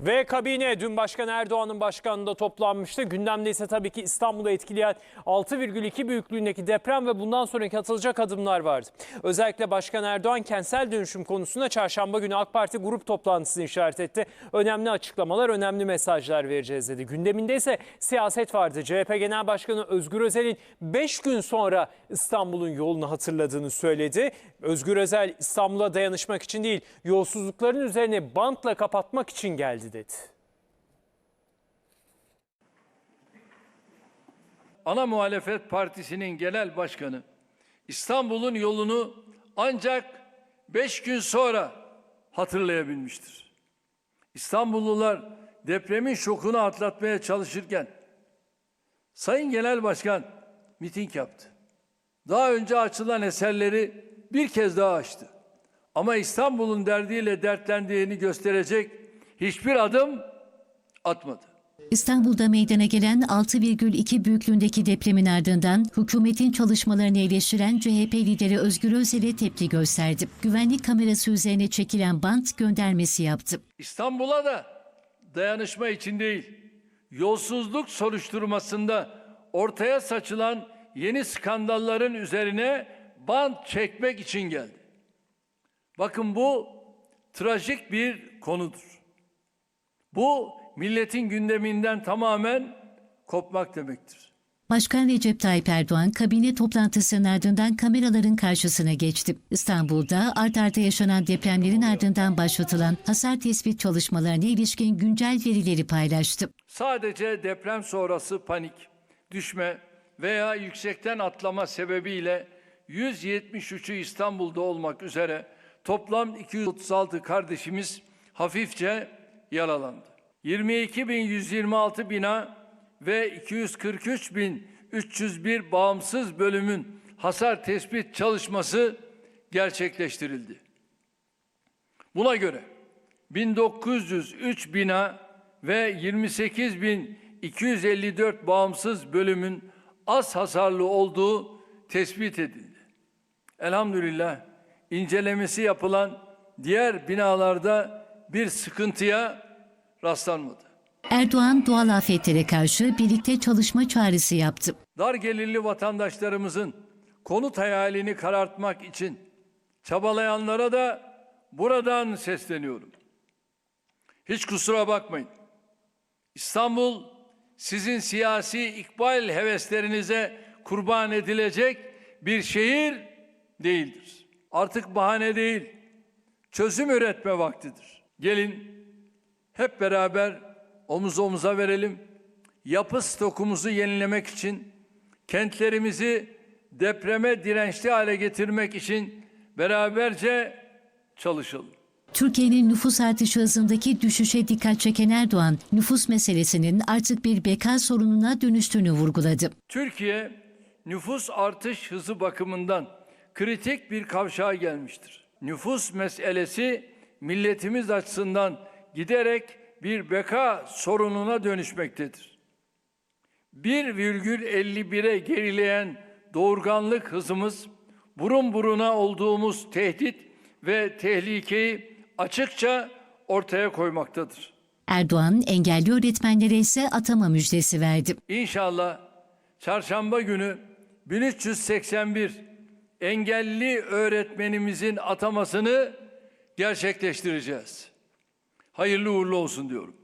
Ve kabine dün Başkan Erdoğan'ın başkanlığında toplanmıştı. Gündemde ise tabii ki İstanbul'u etkileyen 6,2 büyüklüğündeki deprem ve bundan sonraki atılacak adımlar vardı. Özellikle Başkan Erdoğan kentsel dönüşüm konusunda çarşamba günü AK Parti grup toplantısını işaret etti. Önemli açıklamalar, önemli mesajlar vereceğiz dedi. Gündeminde ise siyaset vardı. CHP Genel Başkanı Özgür Özel'in 5 gün sonra İstanbul'un yolunu hatırladığını söyledi. Özgür Özel İstanbul'a dayanışmak için değil, yolsuzlukların üzerine bantla kapatmak için geldi dedi. ana muhalefet partisinin genel başkanı İstanbul'un yolunu ancak beş gün sonra hatırlayabilmiştir. İstanbullular depremin şokunu atlatmaya çalışırken Sayın Genel Başkan miting yaptı. Daha önce açılan eserleri bir kez daha açtı. Ama İstanbul'un derdiyle dertlendiğini gösterecek hiçbir adım atmadı. İstanbul'da meydana gelen 6,2 büyüklüğündeki depremin ardından hükümetin çalışmalarını eleştiren CHP lideri Özgür Özel'e tepki gösterdi. Güvenlik kamerası üzerine çekilen bant göndermesi yaptı. İstanbul'a da dayanışma için değil, yolsuzluk soruşturmasında ortaya saçılan yeni skandalların üzerine bant çekmek için geldi. Bakın bu trajik bir konudur. Bu milletin gündeminden tamamen kopmak demektir. Başkan Recep Tayyip Erdoğan kabine toplantısının ardından kameraların karşısına geçti. İstanbul'da art arda yaşanan depremlerin ardından başlatılan hasar tespit çalışmalarına ilişkin güncel verileri paylaştı. Sadece deprem sonrası panik, düşme veya yüksekten atlama sebebiyle 173'ü İstanbul'da olmak üzere toplam 236 kardeşimiz hafifçe yaralandı. 22.126 bina ve 243.301 bağımsız bölümün hasar tespit çalışması gerçekleştirildi. Buna göre 1903 bina ve 28.254 bağımsız bölümün az hasarlı olduğu tespit edildi. Elhamdülillah incelemesi yapılan diğer binalarda bir sıkıntıya rastlanmadı. Erdoğan doğal afetlere karşı birlikte çalışma çağrısı yaptı. Dar gelirli vatandaşlarımızın konut hayalini karartmak için çabalayanlara da buradan sesleniyorum. Hiç kusura bakmayın. İstanbul sizin siyasi ikbal heveslerinize kurban edilecek bir şehir değildir. Artık bahane değil, çözüm üretme vaktidir. Gelin hep beraber omuz omuza verelim. Yapı stokumuzu yenilemek için, kentlerimizi depreme dirençli hale getirmek için beraberce çalışalım. Türkiye'nin nüfus artışı hızındaki düşüşe dikkat çeken Erdoğan, nüfus meselesinin artık bir beka sorununa dönüştüğünü vurguladı. Türkiye nüfus artış hızı bakımından kritik bir kavşağa gelmiştir. Nüfus meselesi milletimiz açısından giderek bir beka sorununa dönüşmektedir. 1,51'e gerileyen doğurganlık hızımız burun buruna olduğumuz tehdit ve tehlikeyi açıkça ortaya koymaktadır. Erdoğan engelli öğretmenlere ise atama müjdesi verdi. İnşallah çarşamba günü 1381 engelli öğretmenimizin atamasını gerçekleştireceğiz. Hayırlı uğurlu olsun diyorum.